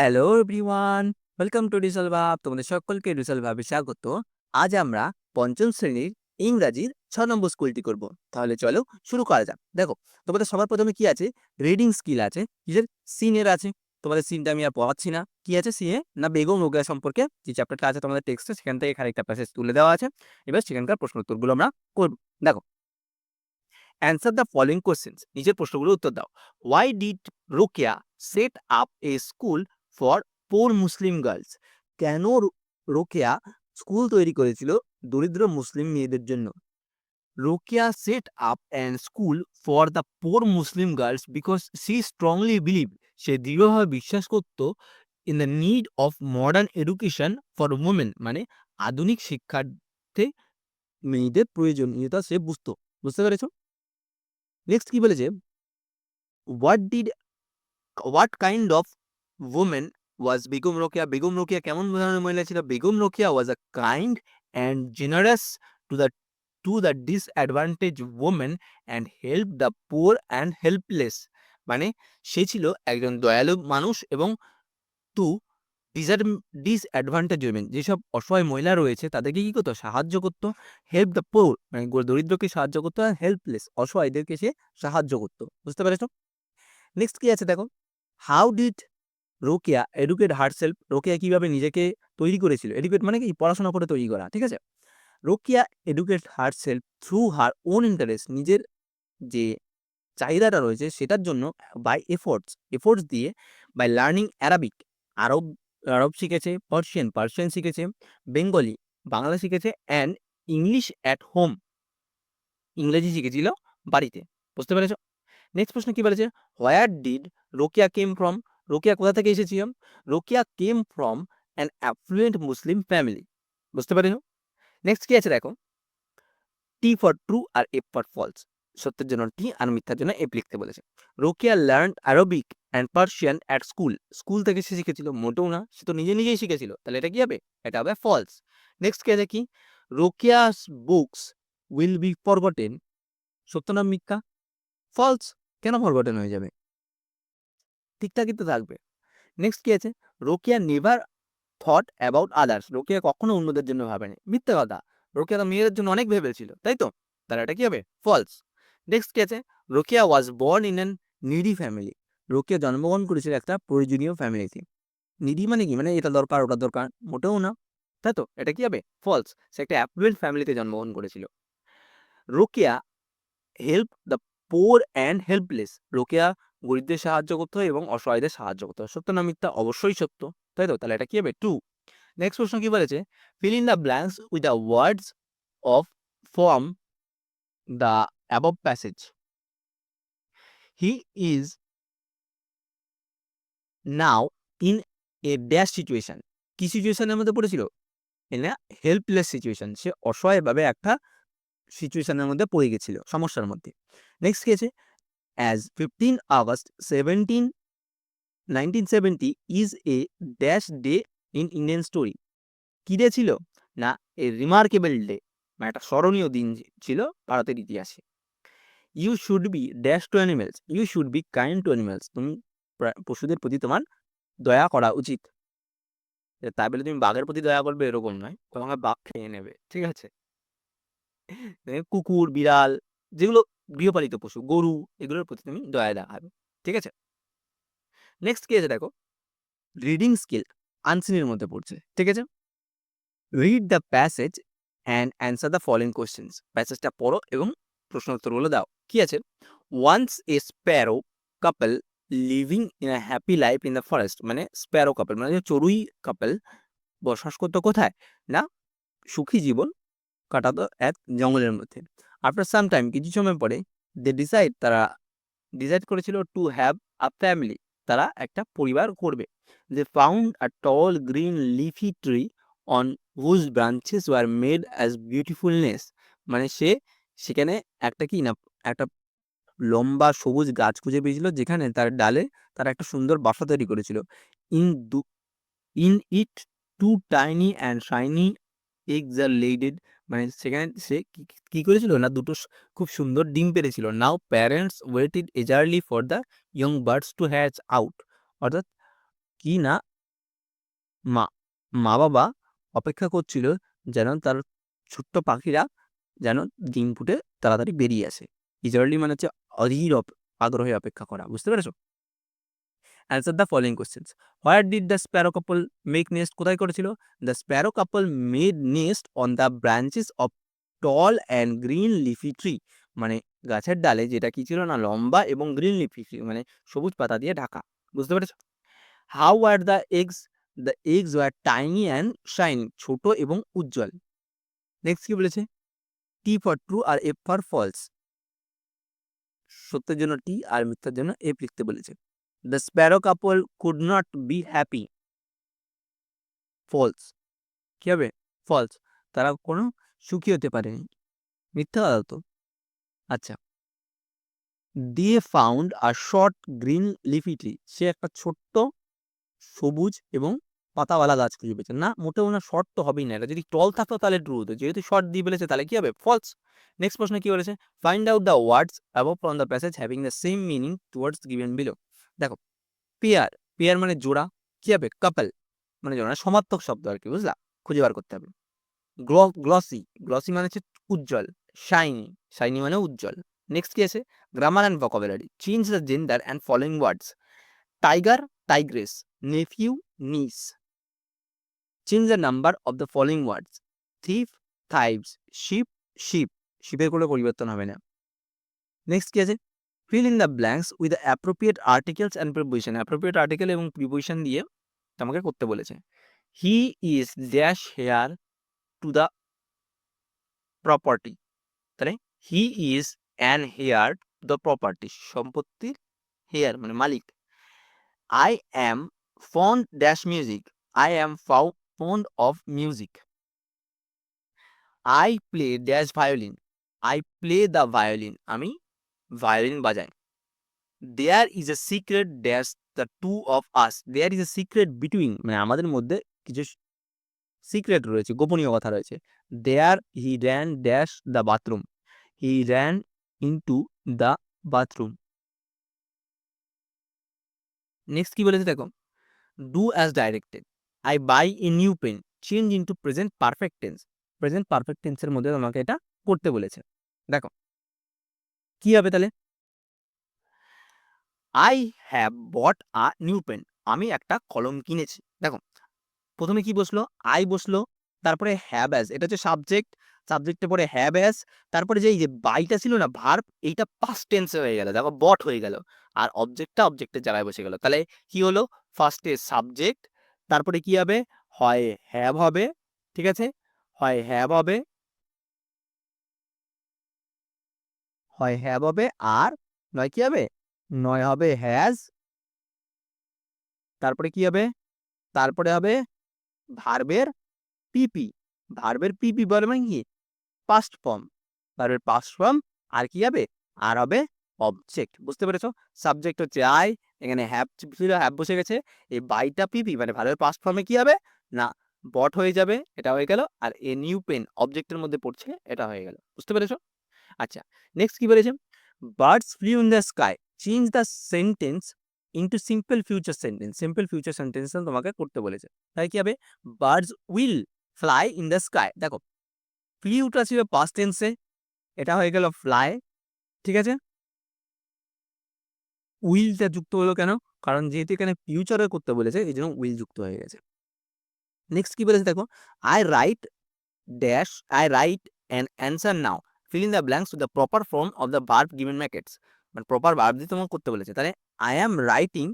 Hello everyone, welcome to রিসাল ভাব, তোমাদের সকলকে রিসাল ভাবে স্বাগত। আজ আমরা পঞ্চম শ্রেণির ইংরাজির ছ নম্বর স্কুলটি করব। তাহলে চলো শুরু করা যাক। দেখো, তোমাদের সবার প্রথমে কি আছে? রিডিং স্কিল আছে। কিসের? সিনের আছে। তোমাদের সিনটা আমি আর পড়াচ্ছি না। কি আছে? সিনে না বেগম রোগা সম্পর্কে যে চ্যাপ্টারটা আছে তোমাদের টেক্সটে সেখান থেকে খানিকটা প্যাসেজ তুলে দেওয়া আছে। এবার সেখানকার প্রশ্ন উত্তরগুলো আমরা করব। দেখো অ্যান্সার দ্য ফলোইং কোশ্চেন্স নিজের প্রশ্নগুলোর উত্তর দাও। Why did Rokeya set up a school for poor Muslim girls. কেন রোকেয়া স্কুল তৈরি করেছিল দরিদ্র মুসলিম মেয়েদের জন্য? Rokeya set up and school for the poor Muslim girls because she strongly believe সে দৃঢ়ভাবে বিশ্বাস করত in the need of modern education for women মানে আধুনিক শিক্ষার্থে মেয়েদের প্রয়োজনীয়তা সে বুঝতো। বুঝতে পেরেছ? নেক্সট কি বলেছে? What did what kind of woman was Begum Rokia. Begum Rokia কেমন ধরনের মহিলা ছিল? Begum Rokeya was a kind and generous to the to the disadvantage women and help the poor and helpless মানে সে ছিল একজন দয়ালু মানুষ এবং টু ডিসার ডিসঅ্যাডভান্টেজ ওমেন যেসব অসহায় মহিলা রয়েছে, তাদেরকে কী করতো? সাহায্য করতো হেল্প দ্য পোর মানে দরিদ্রকে সাহায্য করতো আর হেল্পলেস অসহায়দেরকে সে সাহায্য করতো। বুঝতে পেরেছ? নেক্সট কি আছে দেখো? How did Rokeya educate herself Rokeya কীভাবে নিজেকে তৈরি করেছিল? এডুকেট মানে কি? পড়াশোনা করে তৈরি করা, ঠিক আছে? Rokeya educate herself through her own interest নিজের যে চাহিদাটা রয়েছে সেটার জন্য বাই এফোর্টস এফোর্টস দিয়ে বাই লার্নিং অ্যারাবিক আরব আরব শিখেছে পার্সিয়ান পার্সিয়ান শিখেছে বেঙ্গলি বাংলা শিখেছে অ্যান্ড ইংলিশ অ্যাট হোম ইংরেজি শিখেছিল বাড়িতে, বুঝতে পেরেছ? নেক্সট প্রশ্ন কী বলেছে? Where did Rokeya come from Rokeya কোথা থেকে এসেছিল Rokeya came from an affluent Muslim family. বুঝতে পারি নেক্সট কি আছে দেখো? T for true or F for false সত্যের জন্য টি আর মিথ্যার জন্য এফ লিখতে বলেছে। Rokeya learn Arabic and Persian at school school থেকে সে শিখেছিল, মোটেও না, সে তো নিজে নিজেই শিখেছিল। তাহলে এটা কি হবে? এটা হবে ফলস নেক্সট কি আছে কি Rokeya's books will be forgotten সত্য না মিথ্যা? ফলস কেন ফরগটেন হয়ে যাবে? ঠিকঠাকই তো থাকবে। নেক্সট কী আছে? Rokeya never thought about others Rokeya কখনো অন্যদের জন্য ভাবেনি। মিথ্যে কথা। রোকেয়া তো মেয়েদের জন্য অনেক ভেবেছিল, তাই তো? তাহলে এটা কী হবে? ফলস নেক্সট কি আছে? Rokeya was born in an needy family Rokeya জন্মগ্রহণ করেছিল একটা প্রয়োজনীয় ফ্যামিলিতে নিডি মানে কি? মানে এটা দরকার, ওটা দরকার। মোটেও না, তাই তো? এটা কি হবে? ফলস সে একটা অ্যাফ্লুয়েন্ট ফ্যামিলিতে জন্মগ্রহণ করেছিল। Rokeya help the poor and helpless Rokeya গরিবদের সাহায্য করতে হয় এবং অসহায়দের সাহায্য করতে হয়। সত্য না মিথ্যা? অবশ্যই সত্য। তাই তো? তাহলে এটা কি হবে? টু নেক্সট প্রশ্ন কি বলেছে? Fill in the blanks with the words of form the above passage he is now in a dash situation কি সিচুয়েশনের মধ্যে পড়েছিল? ইন এ হেল্পলেস সিচুয়েশন সে অসহায়ভাবে একটা সিচুয়েশনের মধ্যে পড়ে গেছিল, সমস্যার মধ্যে। নেক্সট কি আছে? Fifteen August seventeen nineteen seventy is a dash day in Indian story কী ডে ছিল? না এ রিমার্কেবল ডে মানে একটা স্মরণীয় দিন ছিল ভারতের ইতিহাসে। You should be dash to animals you should be kind to animals তুমি পশুদের প্রতি তোমার দয়া করা উচিত। তাই বলে তুমি বাঘের প্রতি দয়া করবে এরকম নয়, তোমাকে বাঘ খেয়ে নেবে, ঠিক আছে? কুকুর, বিড়াল, যেগুলো গৃহপালিত পশু, গরু এগুলোর প্রতি তুমি দয়া দেখাবে ঠিক আছে? নেক্সট কি আছে দেখো? রিডিং স্কিল আনসিনের মধ্যে পড়ছে, ঠিক আছে? Read the passage and answer the following questions প্যাসেজটা পড়ো এবং প্রশ্ন উত্তরগুলো দাও। কি আছে? Once a sparrow couple living in a happy life in the forest মানে স্প্যারো কাপল মানে চড়ুই কাপল বসবাস করতো কোথায়? না, সুখী জীবন কাটাতো এক জঙ্গলের মধ্যে। আফটার সাম টাইম কিছু সময় পরে দে ডিসাইড তারা ডিসাইড করেছিল টু হ্যাভ আ ফ্যামিলি তারা একটা পরিবার করবে। They found a tall green leafy tree on whose branches were made as beautifulness মানে সে সেখানে একটা কি না, একটা লম্বা সবুজ গাছ খুঁজে পেয়েছিল, যেখানে তার ডালে তারা একটা সুন্দর বাসা তৈরি করেছিল। In two in it two tiny and shiny eggs are laded মানে সেখানে সে কি কি করেছিল না দুটো খুব সুন্দর ডিম পেরেছিল। Now parents waited eagerly for the young birds to hatch out অর্থাৎ কি না মা মা বাবা অপেক্ষা করছিল যেন তার ছোট্ট পাখিরা যেন ডিম ফুটে তাড়াতাড়ি বেরিয়ে আসে। ইজারলি মানে হচ্ছে অধীর আগ্রহে অপেক্ষা করা, বুঝতে পেরেছ? Answer the following questions where did the sparrow couple make nest কোথায় করেছিল? The sparrow couple made nest on the branches of tall and green leafy tree মানে গাছের ডালে যেটা কি ছিল না, লম্বা এবং গ্রিন লিফি ট্রি মানে সবুজ পাতা দিয়ে ঢাকা। বুঝতে পেরেছ? How are the eggs the eggs were tiny and shiny ছোট এবং উজ্জ্বল। নেক্সট কি বলেছে? T for true or F for false সত্যের জন্য টি আর মিথ্যার জন্য এফ লিখতে বলেছে। The sparrow couple could not be happy false কি হবে? ফলস তারা কোনো সুখী হতে পারেনি। মিথ্যা কথা তো। আচ্ছা। দিয়ে found a short green leafy tree সে একটা ছোট্ট সবুজ এবং পাতাওয়ালা গাছ খুঁজে পেয়েছে। না, মোটেও না শর্ট তো হবেই না। এটা যদি টল থাকতো তাহলে ট্রু হতো। যেহেতু শর্ট দিয়ে বলেছে তাহলে কি হবে? ফলস নেক্সট প্রশ্ন কি বলেছে? Find out the words above from the passage having the same meaning towards given below দেখো পেয়ার পেয়ার মানে জোড়া, কি হবে? কাপল মানে জোড়া সমার্থক শব্দ আর কি, বুঝলা? খুঁজে বার করতে হবে। গ্লসি গ্লসি মানে হচ্ছে উজ্জ্বল শাইনি শাইনি মানে উজ্জ্বল। নেক্সট কি আছে? Grammar and vocabulary change the gender and following words tiger tigress nephew niece change the number of the following words thief thieves sheep sheep শিপের কোনো পরিবর্তন হবে না। নেক্সট কি আছে? Fill in the blanks with appropriate articles and preposition appropriate article এবং preposition দিয়ে তোমাকে করতে বলেছে। He is dash heir to the property তাহলে he is an heir to the property সম্পত্তির হেয়ার মানে মালিক। I am fond dash music I am ফাউ fond of music I play dash violin I play the violin আমি violin বাজাই there is a secret dash the two of us there is a secret between মানে আমাদের মধ্যে কিছু secret রয়েছে, গোপনীয় কথা রয়েছে। There he ran dash the bathroom he ran into the bathroom next কি বলেছে দেখো? Do as directed I buy a new pen change into present perfect tense present perfect টেন্সের মধ্যে তোমাকে এটা করতে বলেছে। দেখো কি হবে তাহলে? I have got a new pen আমি একটা কলম কিনেছি। দেখো, প্রথমে কি বসল? আই বসল, তারপরে হ্যাভ অ্যাজ এটা হচ্ছে সাবজেক্ট সাবজেক্টে পরে হ্যাভ অ্যাজ তারপরে যে এই যে বাইটা ছিল না ভার্ব এইটা পাস্ট টেন্সে হয়ে গেল। দেখো বট হয়ে গেল। আর অবজেক্টটা অবজেক্টের জায়গায় বসে গেল। তাহলে কি হলো? ফার্স্টে সাবজেক্ট তারপরে কি হবে? হয় হ্যাভ হবে, ঠিক আছে? হয় হ্যাভ হবে হয় হ্যাভ হবে আর নয় কি হবে? নয় হবে হ্যাজ তারপরে কি হবে? তারপরে হবে ভার্বের পিপি ভার্বের পিপি বলে মানে কি? পাস্ট ফর্ম ভার্বের পাস্ট ফর্ম আর কি হবে? আর হবে অবজেক্ট বুঝতে পেরেছ? সাবজেক্ট হচ্ছে আই এখানে হ্যাভ ছিল হ্যাভ বসে গেছে, এই বাইটা পিপি মানে ভার্বের পাস্ট ফর্মে কি হবে? না বট হয়ে যাবে, এটা হয়ে গেল, আর এ নিউ পেন অবজেক্টের মধ্যে পড়ছে, এটা হয়ে গেল, বুঝতে পেরেছ? আচ্ছা নেক্সট কি বলেছে? Birds flew in the sky change the sentence into simple future sentence simple future sentence তোমাকে করতে বলেছে। তাই কি হবে? Birds will fly in the sky দেখো ফ্লিউটা ছিল পাস্ট টেন্সে এটা হয়ে গেল ফ্লাই ঠিক আছে? উইলটা যুক্ত হলো কেন? কারণ যেহেতু এখানে ফিউচারে করতে বলেছে, এই জন্য উইল যুক্ত হয়ে গেছে। নেক্সট কি বলেছে? দেখো I write dash I write an answer now fill in the blanks with the proper form of the verb given brackets মানে প্রপার ভার্ব দিয়ে তোমাকে করতে বলেছে। তাহলে I am writing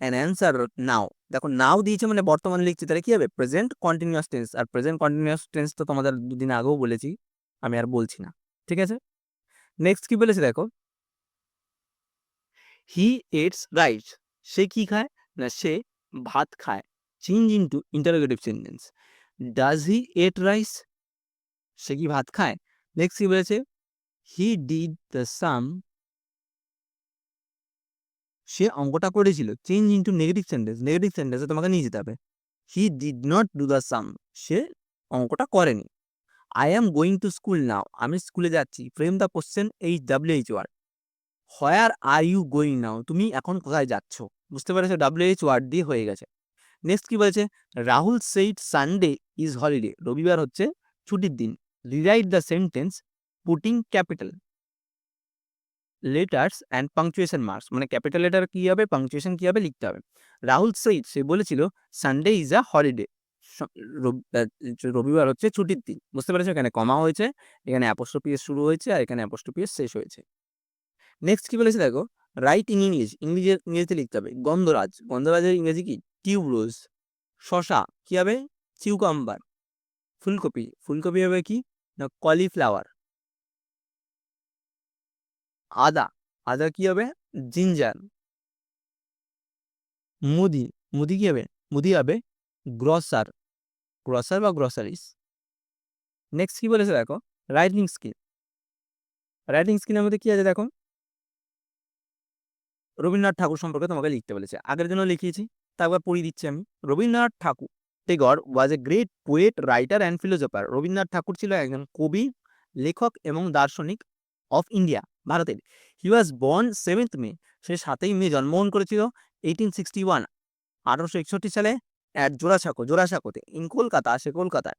an answer now দেখো নাও দিয়েছে মানে বর্তমানে লিখছি। তাহলে কী হবে? প্রেজেন্ট কন্টিনিউয়াস টেন্স আর প্রেজেন্ট কন্টিনিউয়াস টেন্স তো তোমাদের দুদিন আগেও বলেছি। আমি আর বলছি না। ঠিক আছে? নেক্সট কি বলেছে দেখো? হি এটস রাইস সে কি খায়? না, সে ভাত খায়। Change into interrogative sentence does he eat rice সে কি ভাত খায়? নেক্সট কি বলেছে? হি ডিড দ্য সাম সে অঙ্কটা করেছিল। Change into negative sentence negative সেন্টেন্সে তোমাকে নিয়ে যেতে হবে। He did not do the sum সে অঙ্কটা করেনি। I am going to school now আমি স্কুলে যাচ্ছি। Frame the question H W H word where are you going now তুমি এখন কোথায় যাচ্ছ? বুঝতে পেরেছ? ডাব্লিউ এইচ ওয়ার্ড দিয়ে হয়ে গেছে। নেক্সট কি বলেছে? Rahul said Sunday is holiday রবিবার হচ্ছে ছুটির দিন। Rewrite the sentence putting capital letters and punctuation marks মানে ক্যাপিটাল লেটার কী হবে পাংচুয়েশন কী হবে, লিখতে হবে। রাহুল সেইড সে বলেছিল সানডে ইজ আ হলিডে রবিবার হচ্ছে ছুটির দিন। বুঝতে পেরেছ? এখানে কমা হয়েছে, এখানে অ্যাপোস্ট্রোপিএস শুরু হয়েছে, আর এখানে অ্যাপোস্ট্রোপিএস শেষ হয়েছে। নেক্সট কি বলেছে দেখো? রাইট ইন ইংলিশ ইংলিশে, ইংরেজিতে লিখতে হবে। গন্ধরাজ, গন্ধরাজের ইংরেজি কি? টিউবরোজ। শশা, কি হবে? চিউকাম্বার ফুলকপি ফুলকপি হবে কি? না কলিফ্লাওয়ার আদা। আদা কি হবে? জিঞ্জার মুদি। মুদি কি হবে? মুদি হবে গ্রসার গ্রসার বা গ্রসারিস নেক্সট কি বলেছে দেখো? রাইটিং স্কিল রাইটিং স্কিলের মধ্যে কি আছে দেখো? রবীন্দ্রনাথ ঠাকুর সম্পর্কে তোমাকে লিখতে বলেছে। আগের জন্য লিখিয়েছি, তারপর পড়িয়ে দিচ্ছি আমি। Rabindranath Thakur. Tagore was a great poet writer and philosopher Rabindranath Thakur ছিল একজন কবি, লেখক এবং দার্শনিক অফ ইন্ডিয়া ভারতের। হি ওয়াজ বর্ন সেভেন্থ মে সে সাতই মে জন্মগ্রহণ করেছিল এইটিন সিক্সটি ওয়ান আঠারোশো একষট্টি সালে অ্যাট জোড়াসাঁকো, জোড়াসাঁকোতে ইন কলকাতা, সে কলকাতায়।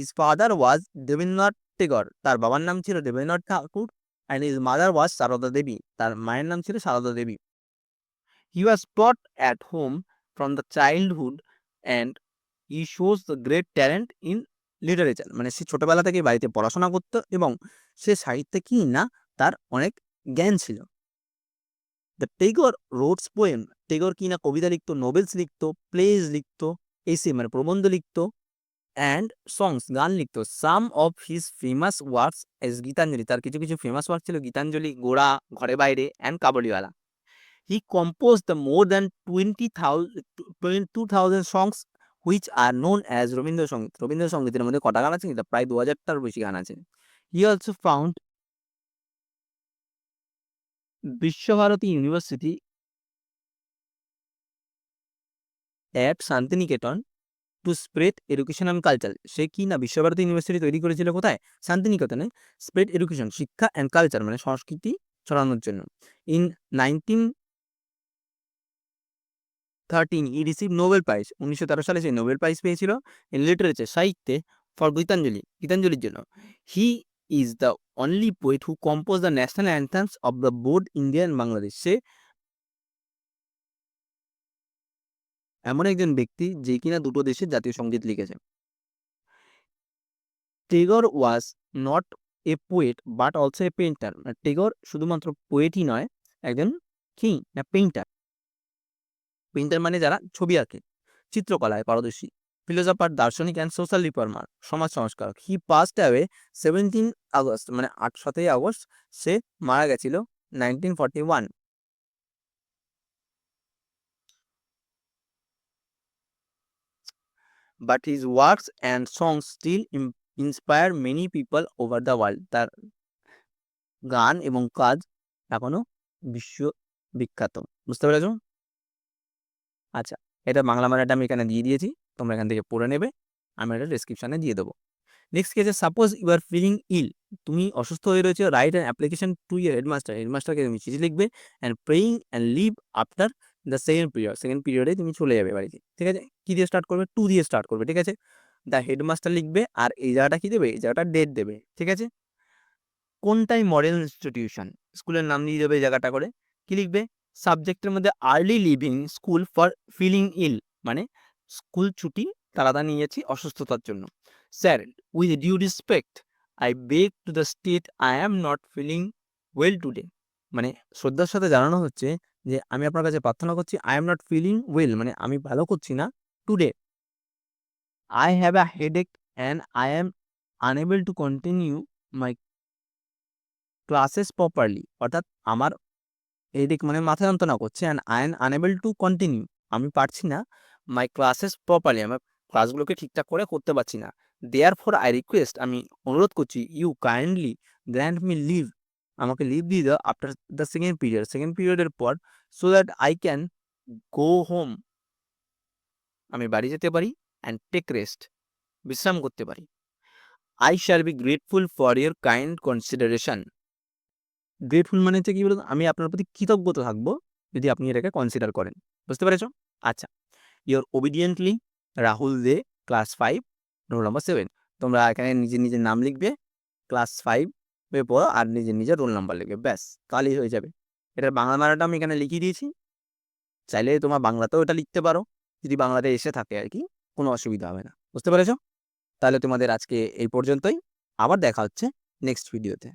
His father was Debendranath Tagore তার বাবার নাম ছিল Debendranath Thakur and his mother was Sarada Devi, তার মায়ের নাম ছিল Sarada Devi. He was taught at home from the childhood and he shows the great talent in literature মানে সে ছোটবেলা থেকে বাড়িতে পড়াশোনা করতো এবং সে সাহিত্যে কি না তার অনেক জ্ঞান ছিল। The Tagore wrote poem Tagore কি না কবিতা লিখতো নোবেলস লিখতো প্লেজ লিখতো এসে মানে প্রবন্ধ লিখতো অ্যান্ড সংস গান লিখতো। Some of his famous works as Gitanjali তার কিছু কিছু ফেমাস ওয়ার্ক ছিল Gitanjali Gora Ghare Baire and Kabuliwala he compose the more than twenty thousand two thousand songs which are known as Rabindrasangeet রবীন্দ্রসঙ্গীতের মধ্যে কটা গান আছে? প্রায় দু হাজারটার বেশি গান আছে। He also found Visva Bharati university at Santiniketan to spread education and culture সে কি না বিশ্বভারতী ইউনিভার্সিটি তৈরি করেছিল কোথায়? শান্তিনিকেতনে স্প্রেড এডুকেশন শিক্ষা অ্যান্ড কালচার মানে সংস্কৃতি ছড়ানোর জন্য। In nineteen thirteen he receive Nobel prize উনিশশো তেরো সালে সে নোবেল প্রাইজ পেয়েছিল ইন লিটারেচার সাহিত্যে ফর গীতাঞ্জলি, গীতাঞ্জলির জন্য। He is the only poet who compose the national anthems of the both India and Bangladesh সে এমন একজন ব্যক্তি যে কিনা দুটো দেশের জাতীয় সংগীত লিখেছে। Tagore was not a poet but also a painter Tagore শুধুমাত্র পোয়েটই নয়, একজন কি না পেইন্টার পেইন্টার মানে যারা ছবি আঁকে, চিত্রকলায় পারদর্শী। ফিলোজফার দার্শনিক অ্যান্ড সোশ্যাল রিফর্মার সমাজ সংস্কারক। He passed away seventeen August মানে আট, সাতই আগস্ট, সে মারা গেছিল nineteen forty one but his works and songs still inspire many people over the world তার গান এবং কাজ এখনও বিশ্ব বিখ্যাত। বুঝতে পেরেছ? আচ্ছা এটা বাংলা মানেটা আমি এখানে দিয়ে দিয়েছি, তোমরা এখান থেকে পড়ে নেবে, আমি এটা ডিসক্রিপশানে দিয়ে দেবো। নেক্সট কেসে suppose you are feeling ill তুমি অসুস্থ হয়ে রয়েছে write and application to your headmaster হেডমাস্টারকে তুমি চিঠি লিখবে and praying and leave after the second period second পিরিয়ডে তুমি চলে যাবে বাড়িতে, ঠিক আছে? কী দিয়ে স্টার্ট করবে? টু দিয়ে স্টার্ট করবে, ঠিক আছে? দ্য হেডমাস্টার লিখবে, আর এই জায়গাটা কী দেবে? এই জায়গাটা ডেট দেবে, ঠিক আছে? কোনটাই মডেল ইনস্টিটিউশন স্কুলের নাম দিয়ে দেবে এই জায়গাটা করে, কী লিখবে? সাবজেক্টের মধ্যে early leaving school for feeling ill মানে স্কুল ছুটি তাড়াতাড়ি নিয়ে যাচ্ছি অসুস্থতার জন্য। Sir with due respect I beg to the state I am not feeling well today মানে শ্রদ্ধার সাথে জানানো হচ্ছে যে আমি আপনার কাছে প্রার্থনা করছি I am not feeling well মানে আমি ভালো করছি না today I have a headache and I am unable to continue my classes properly অর্থাৎ আমার হেডেক মানে মাথা যন্ত্রণা করছে and I am unable to continue আমি পারছি না মাই ক্লাসেস প্রপারলি আমার ক্লাসগুলোকে ঠিকঠাক করে করতে পারছি না। দেয়ার ফর আই রিকোয়েস্ট আমি অনুরোধ করছি you kindly grant me leave আমাকে লিভ দিয়ে দাও after the second period second পিরিয়ডের পর so that I can go home আমি বাড়ি যেতে পারি অ্যান্ড টেক রেস্ট বিশ্রাম করতে পারি। I shall be grateful for your kind consideration grateful মানে হচ্ছে কি বলতো আমি আপনার প্রতি কৃতজ্ঞতা থাকব যদি আপনি এটাকে কনসিডার করেন। বুঝতে পেরেছ? আচ্ছা your obediently Rahul Dey class five roll number seven তোমরা এখানে নিজের নিজের নাম লিখবে ক্লাস ফাইভ ফাইভে পড়ো আর নিজের নিজের রোল নাম্বার লিখবে, ব্যাস, তাহলেই হয়ে যাবে। এটার বাংলা মানাটা আমি এখানে লিখিয়ে দিয়েছি। চাইলে তোমার বাংলাতেও এটা লিখতে পারো। যদি বাংলাতে এসে থাকে আর কি, কোনো অসুবিধা হবে না। বুঝতে পেরেছ? তাহলে তোমাদের আজকে এই পর্যন্তই। আবার দেখা হচ্ছে নেক্সট ভিডিওতে